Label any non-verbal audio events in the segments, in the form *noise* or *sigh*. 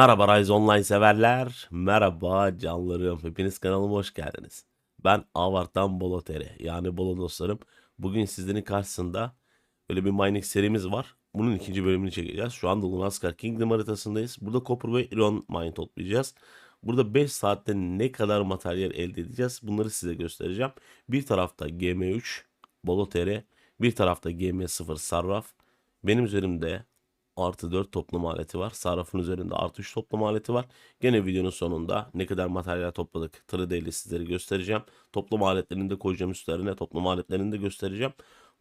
Merhaba Rise Online severler. Merhaba canlarım. Hepiniz kanalıma hoş geldiniz. Ben Avart'tan Bolotere yani Bolo dostlarım. Bugün sizlerin karşısında böyle bir mining serimiz var. Bunun ikinci bölümünü çekeceğiz. Şu anda Lunaskar Kingdom haritasındayız. Burada Copper ve Iron mine toplayacağız. Burada 5 saatte ne kadar materyal elde edeceğiz bunları size göstereceğim. Bir tarafta GM3 Bolotere, bir tarafta GM0 Sarraf. Benim üzerimde artı 4 toplama aleti var. Sarrafın üzerinde artı 3 toplama aleti var. Gene videonun sonunda ne kadar materyal topladık 3D ile sizlere göstereceğim. Toplama aletlerini de koyacağım üstlerine. Toplama aletlerini de göstereceğim.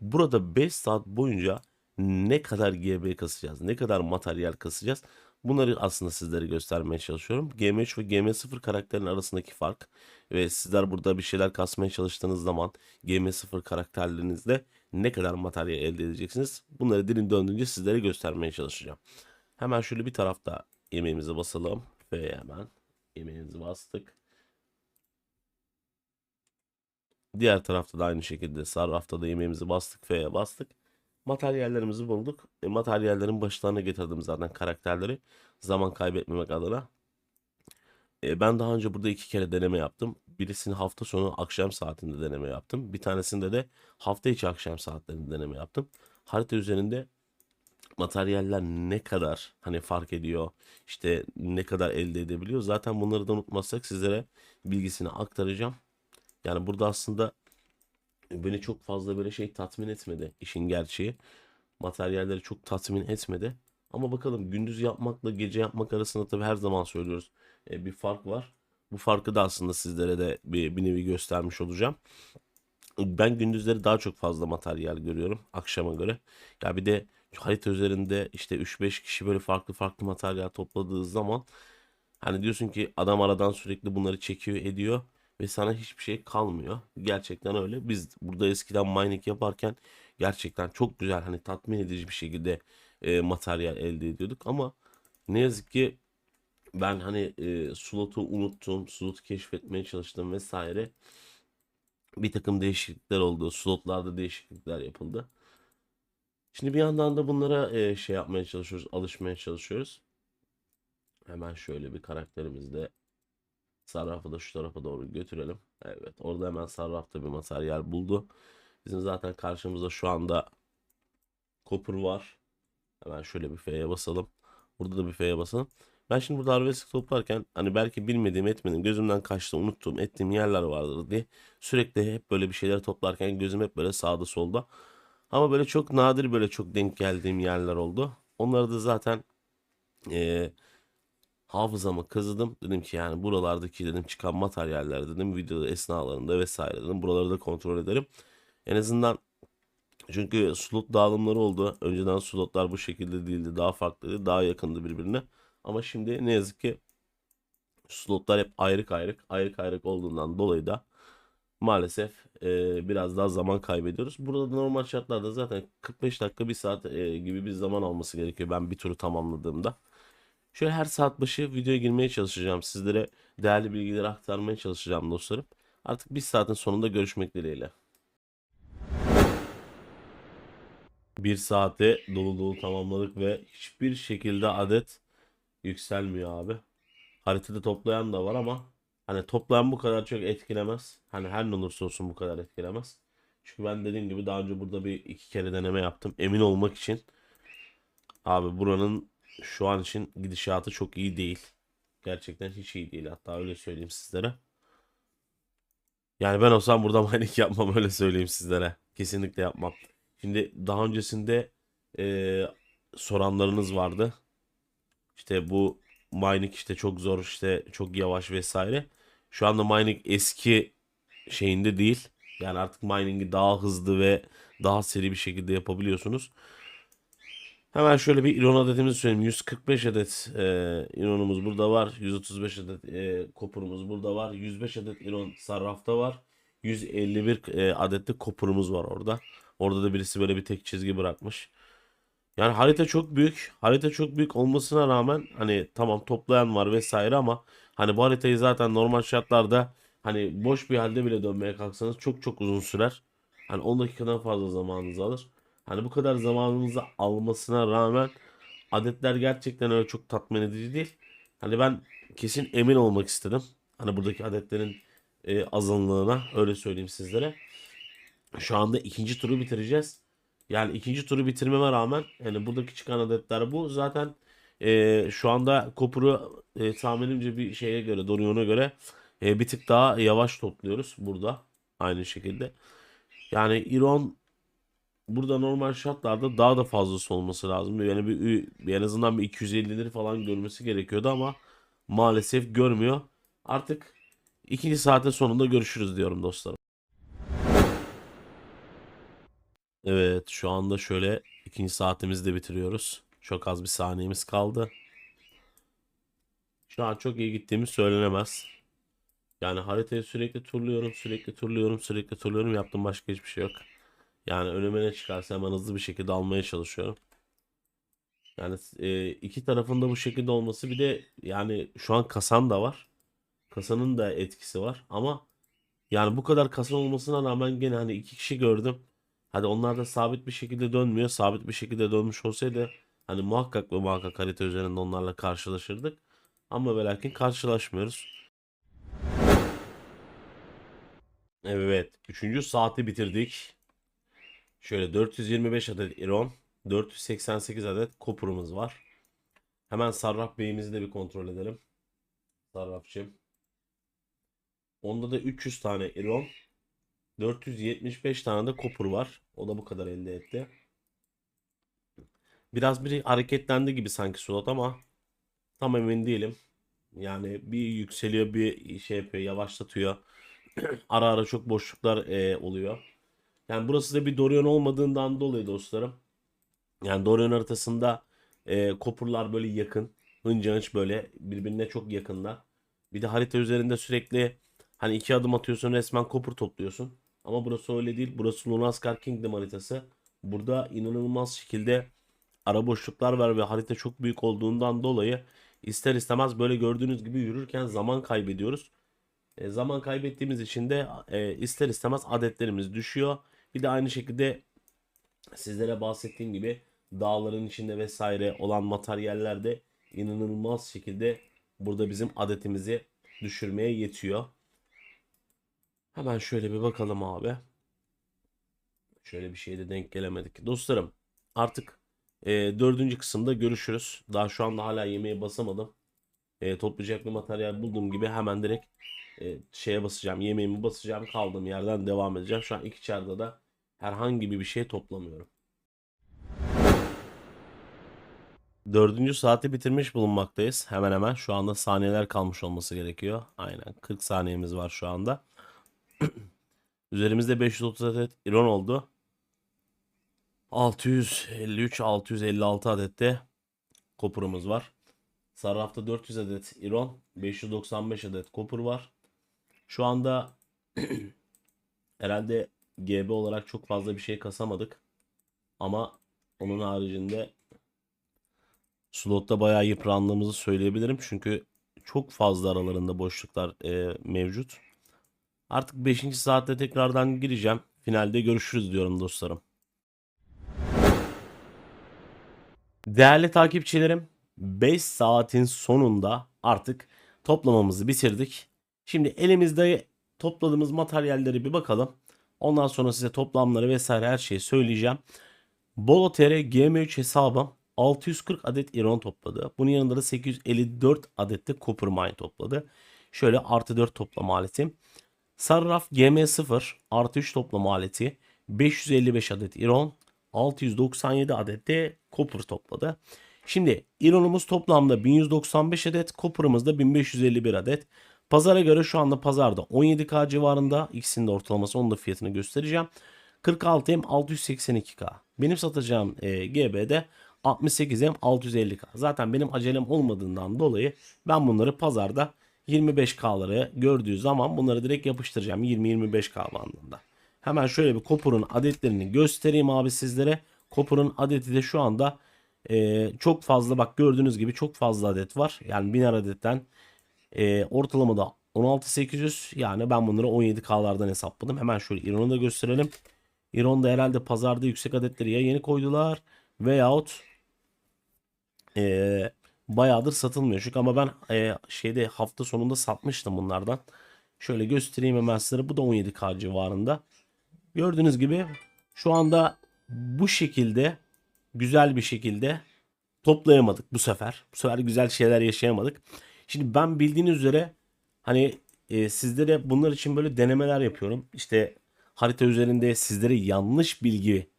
Burada 5 saat boyunca ne kadar GB kasacağız, ne kadar materyal kasacağız bunları aslında sizlere göstermeye çalışıyorum. GM3 ve GM0 karakterin arasındaki fark ve sizler burada bir şeyler kasmaya çalıştığınız zaman GM0 karakterlerinizde ne kadar materyal elde edeceksiniz bunları dilin döndüğünce sizlere göstermeye çalışacağım. Hemen şöyle bir tarafta yemeğimizi basalım ve hemen yemeğimizi bastık. Diğer tarafta da aynı şekilde sarrafta da yemeğimizi bastık F'ye bastık. Materyallerimizi bulduk. E, materyallerin başlarına getirdim zaten karakterleri. Zaman kaybetmemek adına. E, ben daha önce burada iki kere deneme yaptım. Birisini hafta sonu akşam saatinde deneme yaptım. Bir tanesinde de hafta içi akşam saatlerinde deneme yaptım. Harita üzerinde materyaller ne kadar hani fark ediyor, işte ne kadar elde edebiliyor. Zaten bunları da unutmazsak sizlere bilgisini aktaracağım. Yani burada aslında beni çok fazla böyle şey tatmin etmedi işin gerçeği. Materyalleri çok tatmin etmedi. Ama bakalım gündüz yapmakla gece yapmak arasında tabii her zaman söylüyoruz e, bir fark var. Bu farkı da aslında sizlere de bir, bir nevi göstermiş olacağım. Ben gündüzleri daha çok fazla materyal görüyorum akşama göre. Ya bir de harita üzerinde işte 3-5 kişi böyle farklı farklı materyal topladığı zaman hani diyorsun ki adam aradan sürekli bunları çekiyor ediyor ve sana hiçbir şey kalmıyor. Gerçekten öyle. Biz burada eskiden mining yaparken gerçekten çok güzel hani tatmin edici bir şekilde e, materyal elde ediyorduk ama ne yazık ki ben hani e, slotu unuttum, slotu keşfetmeye çalıştım vesaire. Bir takım değişiklikler oldu. Slotlarda değişiklikler yapıldı. Şimdi bir yandan da bunlara e, şey yapmaya çalışıyoruz, alışmaya çalışıyoruz. Hemen şöyle bir karakterimizde sarrafı da şu tarafa doğru götürelim. Evet, orada hemen sarrafta bir materyal buldu. Bizim zaten karşımızda şu anda Copper var. Hemen şöyle bir F'ye basalım. Burada da bir F'ye basalım. Ben şimdi burada arabesklik toplarken hani belki bilmediğim etmedim gözümden kaçtı unuttuğum ettiğim yerler vardır diye sürekli hep böyle bir şeyler toplarken gözüm hep böyle sağda solda. Ama böyle çok nadir böyle çok denk geldiğim yerler oldu. Onları da zaten e, hafızama kazıdım. Dedim ki yani buralardaki dedim çıkan materyaller dedim video esnalarında vesaire dedim. Buraları da kontrol ederim. En azından çünkü slot dağılımları oldu. Önceden slotlar bu şekilde değildi. Daha farklıydı. Daha yakındı birbirine. Ama şimdi ne yazık ki slotlar hep ayrık ayrık ayrık ayrık olduğundan dolayı da maalesef e, biraz daha zaman kaybediyoruz. Burada da normal şartlarda zaten 45 dakika bir saat e, gibi bir zaman alması gerekiyor ben bir turu tamamladığımda. Şöyle her saat başı videoya girmeye çalışacağım. Sizlere değerli bilgileri aktarmaya çalışacağım dostlarım. Artık bir saatin sonunda görüşmek dileğiyle. Bir saate dolu dolu tamamladık ve hiçbir şekilde adet yükselmiyor abi. Haritada toplayan da var ama hani toplayan bu kadar çok etkilemez. Hani her ne olursa olsun bu kadar etkilemez. Çünkü ben dediğim gibi daha önce burada bir iki kere deneme yaptım. Emin olmak için. Abi buranın şu an için gidişatı çok iyi değil. Gerçekten hiç iyi değil. Hatta öyle söyleyeyim sizlere. Yani ben olsam burada *laughs* mining yapmam öyle söyleyeyim sizlere. Kesinlikle yapmam. Şimdi daha öncesinde e, soranlarınız vardı. İşte bu mining işte çok zor işte çok yavaş vesaire. Şu anda mining eski şeyinde değil. Yani artık mining'i daha hızlı ve daha seri bir şekilde yapabiliyorsunuz. Hemen şöyle bir iron adetimizi söyleyeyim. 145 adet e, ironumuz burada var. 135 adet e, kopurumuz burada var. 105 adet iron sarrafta var. 151 e, adet de kopurumuz var orada. Orada da birisi böyle bir tek çizgi bırakmış. Yani harita çok büyük. Harita çok büyük olmasına rağmen hani tamam toplayan var vesaire ama hani bu haritayı zaten normal şartlarda hani boş bir halde bile dönmeye kalksanız çok çok uzun sürer. Hani 10 dakikadan fazla zamanınızı alır. Hani bu kadar zamanınızı almasına rağmen adetler gerçekten öyle çok tatmin edici değil. Hani ben kesin emin olmak istedim. Hani buradaki adetlerin e, azınlığına öyle söyleyeyim sizlere. Şu anda ikinci turu bitireceğiz. Yani ikinci turu bitirmeme rağmen yani buradaki çıkan adetler bu. Zaten e, şu anda Kopur'u e, tahminimce bir şeye göre, Dorion'a göre e, bir tık daha yavaş topluyoruz burada. Aynı şekilde. Yani Iron burada normal şartlarda daha da fazlası olması lazım. Yani bir, en azından bir 250'leri falan görmesi gerekiyordu ama maalesef görmüyor. Artık ikinci saatin sonunda görüşürüz diyorum dostlarım. Evet şu anda şöyle ikinci saatimizi de bitiriyoruz. Çok az bir saniyemiz kaldı. Şu an çok iyi gittiğimiz söylenemez. Yani haritayı sürekli turluyorum, sürekli turluyorum, sürekli turluyorum. Yaptığım başka hiçbir şey yok. Yani önüme ne çıkarsa hemen hızlı bir şekilde almaya çalışıyorum. Yani e, iki tarafında bu şekilde olması bir de yani şu an kasan da var. Kasanın da etkisi var ama yani bu kadar kasa olmasına rağmen gene hani iki kişi gördüm. Hadi onlar da sabit bir şekilde dönmüyor. Sabit bir şekilde dönmüş olsaydı hani muhakkak ve muhakkak harita üzerinde onlarla karşılaşırdık. Ama ve lakin karşılaşmıyoruz. Evet. Üçüncü saati bitirdik. Şöyle 425 adet Iron. 488 adet Copper'ımız var. Hemen Sarraf Bey'imizi de bir kontrol edelim. Sarrafçım. Onda da 300 tane Iron. 475 tane de Copper var. O da bu kadar elde etti. Biraz bir hareketlendi gibi sanki slot ama tam emin değilim. Yani bir yükseliyor bir şey yapıyor yavaşlatıyor. *clears throat* ara ara çok boşluklar e, oluyor. Yani burası da bir Dorian olmadığından dolayı dostlarım. Yani Dorian haritasında e, kopurlar böyle yakın. Hınca hınç böyle birbirine çok yakınlar. Bir de harita üzerinde sürekli hani iki adım atıyorsun resmen kopur topluyorsun. Ama burası öyle değil. Burası Lunaskar Kingdom haritası. Burada inanılmaz şekilde ara boşluklar var ve harita çok büyük olduğundan dolayı ister istemez böyle gördüğünüz gibi yürürken zaman kaybediyoruz. E, zaman kaybettiğimiz için de e, ister istemez adetlerimiz düşüyor. Bir de aynı şekilde sizlere bahsettiğim gibi dağların içinde vesaire olan materyaller de inanılmaz şekilde burada bizim adetimizi düşürmeye yetiyor. Hemen şöyle bir bakalım abi. Şöyle bir şeyde denk gelemedik. Dostlarım artık e, dördüncü kısımda görüşürüz. Daha şu anda hala yemeğe basamadım. E, toplayacak bir materyal bulduğum gibi hemen direkt e, şeye basacağım. Yemeğimi basacağım. Kaldığım yerden devam edeceğim. Şu an iki çarda da herhangi bir şey toplamıyorum. Dördüncü saati bitirmiş bulunmaktayız. Hemen hemen şu anda saniyeler kalmış olması gerekiyor. Aynen 40 saniyemiz var şu anda. *clears throat* Üzerimizde 530 adet iron oldu. 653 656 adette kopurumuz var. Sarrafta 400 adet iron, 595 adet kopur var. Şu anda *clears throat* herhalde GB olarak çok fazla bir şey kasamadık. Ama onun haricinde slotta bayağı yıprandığımızı söyleyebilirim. Çünkü çok fazla aralarında boşluklar e, mevcut. Artık 5. saatte tekrardan gireceğim. Finalde görüşürüz diyorum dostlarım. Değerli takipçilerim 5 saatin sonunda artık toplamamızı bitirdik. Şimdi elimizde topladığımız materyalleri bir bakalım. Ondan sonra size toplamları vesaire her şeyi söyleyeceğim. Bolo.tr GM3 hesabım 640 adet iron topladı. Bunun yanında da 854 adet de copper mine topladı. Şöyle artı 4 toplama aletim. Sarraf GM0 artı 3 toplama aleti 555 adet iron 697 adet de copper topladı. Şimdi ironumuz toplamda 1195 adet, copper'ımız da 1551 adet. Pazara göre şu anda pazarda 17K civarında. İkisinin de ortalaması onun da fiyatını göstereceğim. 46M 682K. Benim satacağım e, GB'de 68M 650K. Zaten benim acelem olmadığından dolayı ben bunları pazarda 25K'ları gördüğü zaman bunları direkt yapıştıracağım 20-25K bandında. Hemen şöyle bir Kopur'un adetlerini göstereyim abi sizlere. Kopur'un adeti de şu anda e, çok fazla bak gördüğünüz gibi çok fazla adet var. Yani 1000 adetten e, ortalamada 16800 yani ben bunları 17K'lardan hesapladım. Hemen şöyle İron'u da gösterelim. İron'da herhalde pazarda yüksek adetleri ya yeni koydular veyahut e, bayağıdır satılmıyor. Çünkü ama ben e, şeyde hafta sonunda satmıştım bunlardan. Şöyle göstereyim hemen size. Bu da 17K civarında. Gördüğünüz gibi şu anda bu şekilde güzel bir şekilde toplayamadık bu sefer. Bu sefer güzel şeyler yaşayamadık. Şimdi ben bildiğiniz üzere hani e, sizlere bunlar için böyle denemeler yapıyorum. İşte harita üzerinde sizlere yanlış bilgi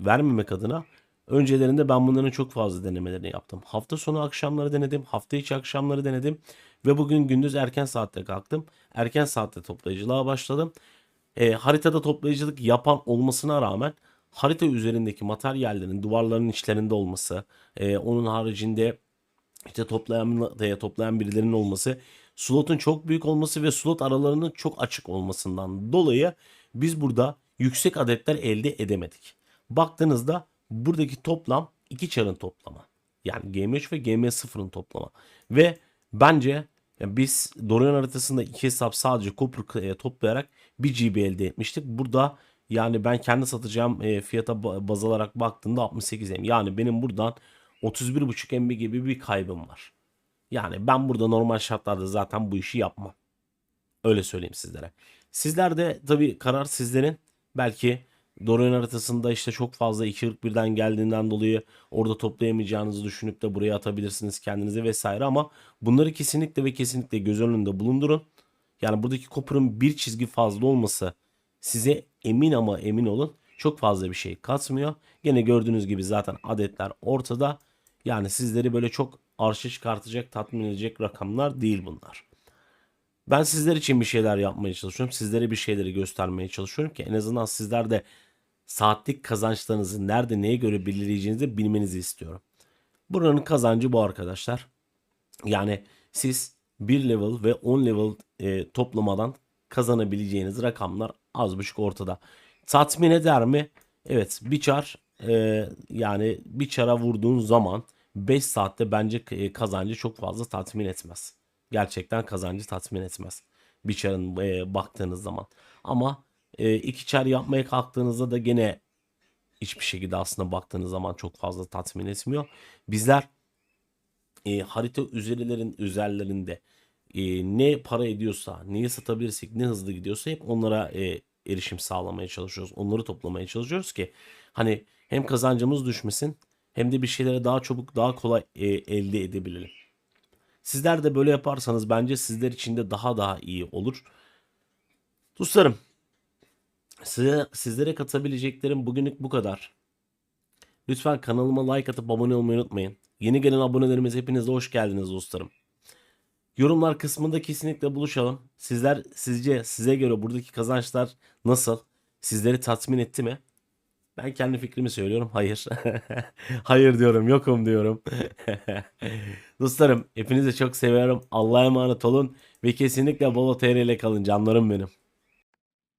vermemek adına öncelerinde ben bunların çok fazla denemelerini yaptım. Hafta sonu akşamları denedim, hafta içi akşamları denedim ve bugün gündüz erken saatte kalktım. Erken saatte toplayıcılığa başladım. E, haritada toplayıcılık yapan olmasına rağmen harita üzerindeki materyallerin duvarların içlerinde olması, e, onun haricinde işte toplayan toplayan birilerinin olması, slotun çok büyük olması ve slot aralarının çok açık olmasından dolayı biz burada yüksek adetler elde edemedik. Baktığınızda buradaki toplam iki çarın toplamı. Yani GM3 ve GM0'ın toplamı. Ve bence yani biz Dorian haritasında iki hesap sadece Copper e, toplayarak bir GB elde etmiştik. Burada yani ben kendi satacağım e, fiyata baz alarak baktığımda 68 M. Yani benim buradan 31.5 MB gibi bir kaybım var. Yani ben burada normal şartlarda zaten bu işi yapmam. Öyle söyleyeyim sizlere. Sizler de tabii karar sizlerin. Belki Dorian haritasında işte çok fazla 2.41'den geldiğinden dolayı orada toplayamayacağınızı düşünüp de buraya atabilirsiniz kendinize vesaire ama bunları kesinlikle ve kesinlikle göz önünde bulundurun. Yani buradaki Copper'ın bir çizgi fazla olması size emin ama emin olun çok fazla bir şey katmıyor. Yine gördüğünüz gibi zaten adetler ortada. Yani sizleri böyle çok arşa çıkartacak, tatmin edecek rakamlar değil bunlar. Ben sizler için bir şeyler yapmaya çalışıyorum. Sizlere bir şeyleri göstermeye çalışıyorum ki en azından sizler de saatlik kazançlarınızı nerede neye göre belirleyeceğinizi bilmenizi istiyorum. Buranın kazancı bu arkadaşlar. Yani siz 1 level ve 10 level e, toplamadan kazanabileceğiniz rakamlar az buçuk ortada. Tatmin eder mi? Evet bir çar e, yani bir çara vurduğun zaman 5 saatte bence e, kazancı çok fazla tatmin etmez. Gerçekten kazancı tatmin etmez. Bir çarın e, baktığınız zaman. Ama e, iki çar yapmaya kalktığınızda da gene hiçbir şekilde aslında baktığınız zaman çok fazla tatmin etmiyor. Bizler e, harita üzerlerin üzerlerinde e, ne para ediyorsa, neyi satabilirsek, ne hızlı gidiyorsa hep onlara e, erişim sağlamaya çalışıyoruz. Onları toplamaya çalışıyoruz ki hani hem kazancımız düşmesin hem de bir şeylere daha çabuk, daha kolay e, elde edebilelim. Sizler de böyle yaparsanız bence sizler için de daha daha iyi olur. Dostlarım size, sizlere katabileceklerim bugünlük bu kadar. Lütfen kanalıma like atıp abone olmayı unutmayın. Yeni gelen abonelerimiz hepinize hoş geldiniz dostlarım. Yorumlar kısmında kesinlikle buluşalım. Sizler sizce size göre buradaki kazançlar nasıl? Sizleri tatmin etti mi? Ben kendi fikrimi söylüyorum. Hayır. *laughs* Hayır diyorum. Yokum diyorum. *laughs* Dostlarım hepinizi çok seviyorum. Allah'a emanet olun. Ve kesinlikle Bolo TR ile kalın canlarım benim.